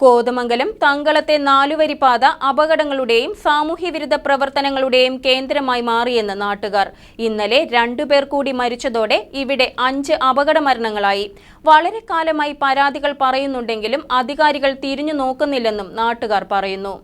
കോതമംഗലം തങ്കളത്തെ നാലുവരിപ്പാത അപകടങ്ങളുടെയും സാമൂഹ്യവിരുദ്ധ പ്രവർത്തനങ്ങളുടെയും കേന്ദ്രമായി മാറിയെന്ന് നാട്ടുകാർ. ഇന്നലെ രണ്ടുപേർ കൂടി മരിച്ചതോടെ ഇവിടെ അഞ്ച് അപകട മരണങ്ങളായി. വളരെ കാലമായി പരാതികൾ പറയുന്നുണ്ടെങ്കിലും അധികാരികൾ തിരിഞ്ഞു നോക്കുന്നില്ലെന്നും നാട്ടുകാർ പറയുന്നു.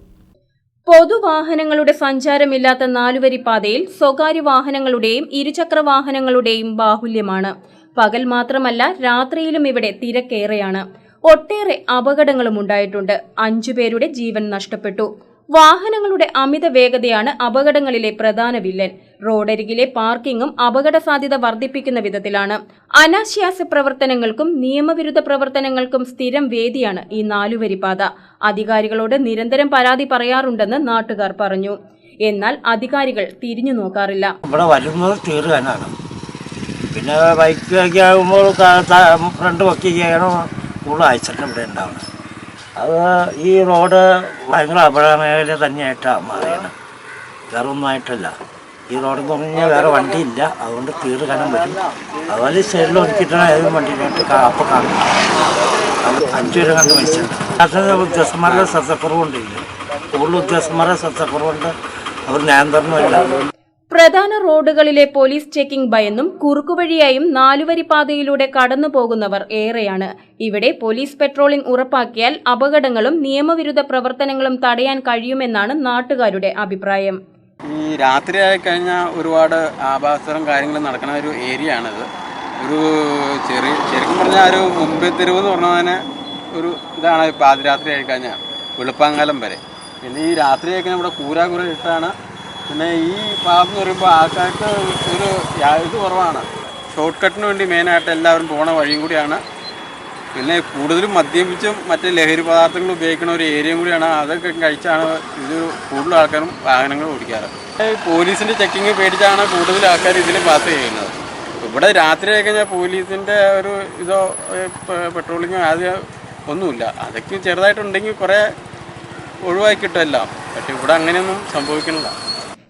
പൊതുവാഹനങ്ങളുടെ സഞ്ചാരമില്ലാത്ത നാലുവരിപ്പാതയിൽ സ്വകാര്യ വാഹനങ്ങളുടെയും ഇരുചക്ര വാഹനങ്ങളുടെയും ബാഹുല്യമാണ്. പകൽ മാത്രമല്ല രാത്രിയിലും ഇവിടെ തിരക്കേറെയാണ്. ഒട്ടേറെ അപകടങ്ങളും ഉണ്ടായിട്ടുണ്ട്. അഞ്ചുപേരുടെ ജീവൻ നഷ്ടപ്പെട്ടു. വാഹനങ്ങളുടെ അമിത വേഗതയാണ് അപകടങ്ങളിലെ പ്രധാന വില്ലൻ. റോഡരികിലെ പാർക്കിങ്ങും അപകട സാധ്യത വർദ്ധിപ്പിക്കുന്ന വിധത്തിലാണ്. അനാശ്വാസ പ്രവർത്തനങ്ങൾക്കും നിയമവിരുദ്ധ പ്രവർത്തനങ്ങൾക്കും സ്ഥിരം വേദിയാണ് ഈ നാലുവരിപ്പാത അധികാരികളോട് നിരന്തരം പരാതി പറയാറുണ്ടെന്ന് നാട്ടുകാർ പറഞ്ഞു. എന്നാൽ അധികാരികൾ തിരിഞ്ഞു നോക്കാറില്ല. ഇവിടെ വരുന്നത് തീർക്കാനാണ് പിന്നെ ബൈക്ക് ആകുമ്പോൾ ഫ്രണ്ട് വക്കിയാണ് കൂടുതൽ ആക്സിഡന്റ് ഇവിടെ ഉണ്ടാവണം അത് ഈ റോഡ് ഭയങ്കര അപകട മേഖല തന്നെയായിട്ടാണ് മാറിയത്. വേറെ ഒന്നും ആയിട്ടല്ല ഈ റോഡെന്ന് പറഞ്ഞു കഴിഞ്ഞാൽ വേറെ വണ്ടിയില്ല. അതുകൊണ്ട് തീർക്കാനും വരും. അതുപോലെ സൈഡിൽ ഒരുക്കിയിട്ടാണ് ഏത് വണ്ടിയിലായിട്ട് അപ്പം കാണും അഞ്ചു പേര് കണ്ട് മരിച്ചിട്ടുണ്ട് അത് ഉദ്യോഗസ്ഥന്മാരുടെ ശ്രദ്ധക്കുറവുണ്ട്. കൂടുതൽ ഉദ്യോഗസ്ഥന്മാരുടെ ശ്രദ്ധക്കുറവുണ്ട്. അവർ നിയന്ത്രണമില്ല. പ്രധാന റോഡുകളിലെ പോലീസ് ചെക്കിംഗ് ഭയന്നും കുറുക്കുവഴിയായും നാലുവരിപ്പാതയിലൂടെ കടന്നു പോകുന്നവർ ഏറെയാണ്. ഇവിടെ പോലീസ് പെട്രോളിംഗ് ഉറപ്പാക്കിയാൽ അപകടങ്ങളും നിയമവിരുദ്ധ പ്രവർത്തനങ്ങളും തടയാൻ കഴിയുമെന്നാണ് നാട്ടുകാരുടെ അഭിപ്രായം. ഈ രാത്രി ആയി കഴിഞ്ഞാൽ ഒരുപാട് ആഭാസരം കാര്യങ്ങളും നടക്കുന്ന ഒരു ഏരിയ ആണിത് ഒരു ചെറിയ ശരിക്കും പറഞ്ഞാൽ ഒരു മുമ്പേ തെരുവ് എന്ന് പറഞ്ഞാൽ ഒരു ഇതാണ് പാതിരാത്രി ആയി കഴിഞ്ഞാൽ വെളുപ്പാങ്കാലം വരെ. പിന്നെ ഈ രാത്രി കഴിഞ്ഞാൽ ഇവിടെ കൂരാ കൂര ഇട്ടാണ് പിന്നെ ഈ ഭാഗം എന്ന് പറയുമ്പോൾ ആൾക്കാർക്ക് ഒരു ഇത് കുറവാണ്. ഷോർട്ട് കട്ടിന് വേണ്ടി മെയിനായിട്ട് എല്ലാവരും പോണ വഴിയും കൂടിയാണ്. പിന്നെ കൂടുതലും മദ്യപിച്ചും മറ്റ് ലഹരി പദാർത്ഥങ്ങൾ ഉപയോഗിക്കുന്ന ഒരു ഏരിയയും കൂടിയാണ്. അതൊക്കെ കഴിച്ചാണ് ഇത് കൂടുതൽ ആൾക്കാരും വാഹനങ്ങൾ ഓടിക്കാറ്. പോലീസിന്റെ ചെക്കിങ് പേടിച്ചാണ് കൂടുതൽ ആൾക്കാർ ഇതിൽ പാസ് ചെയ്യുന്നത്. ഇവിടെ രാത്രി കഴിഞ്ഞാൽ പോലീസിന്റെ ഒരു ഇതോ പെട്രോളിങ്ങോ അത് ഒന്നുമില്ല. അതൊക്കെ ചെറുതായിട്ടുണ്ടെങ്കിൽ കുറേ ഒഴിവാക്കി കിട്ടുമല്ലോ പക്ഷെ ഇവിടെ അങ്ങനെയൊന്നും സംഭവിക്കണില്ല.